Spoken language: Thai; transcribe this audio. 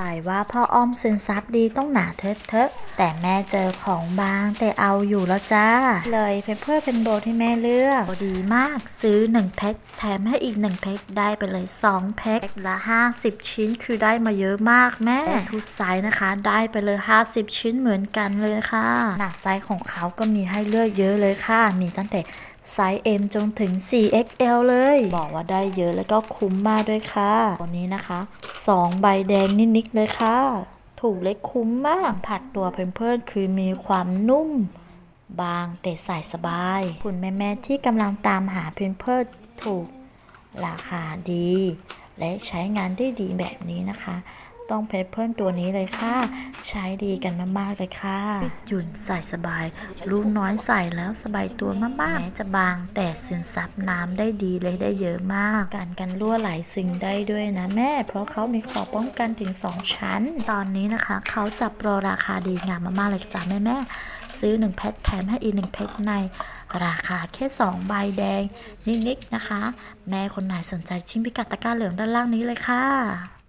สายว่าพ่ออ้อมซึนซับดีต้องหนาเทอะเทอะแต่แม่เจอของบางแต่เอาอยู่แล้วจ้า เลยเป็นเพื่อเป็นโบที่แม่เลือกดีมากซื้อ 1 แพ็คแถมให้อีก 1 แพ็คได้ไปเลย 2 แพ็คละ 50 ชิ้นคือได้มาเยอะมากแม่ทุกไซส์นะคะ ได้ไปเลย 50 ชิ้นเหมือนกันเลยค่ะ หนักไซส์ของเขาก็มีให้เลือกเยอะเลยค่ะ มีตั้งแต่ไซส์ M จนถึง 4XL เลย บอกว่าได้เยอะแล้วก็คุ้มมากด้วยค่ะ ตัวนี้นะคะ 2 ใบแดงนิดๆเลยค่ะ ถูกเล็กคุ้มมาก ผัดตัวเพื่อนๆคือมีความนุ่ม บางแต่ใส่สบาย คุณแม่ๆที่กำลังตามหาเพนเพิร์ถูกราคาดี และใช้งานได้ดีแบบนี้นะคะ ต้องเพเพิร์ตัวนี้เลยค่ะ ใช้ดีกันมากๆเลยค่ะ หยุ่นใส่สบายลูกน้อยใส่แล้วสบายตัวมากๆแม้จะบางแต่ซึมซับน้ำได้ดีเลยได้เยอะมาก การกันรั่วไหลซึงได้ด้วยนะแม่ เพราะเขามีขอบป้องกันถึง 2 ชั้น ตอนนี้นะคะ เขาจับโปรราคาดีงามมากๆเลยจ้ะแม่แม่ๆซื้อ 1 แพ็คแถมให้อีก1แพ็คใน ราคาแค่ 2 ใบแดงนิดๆนะคะ แม่คนไหนสนใจชิ้นพิกัดตะกร้าเหลืองด้านล่างนี้เลยค่ะ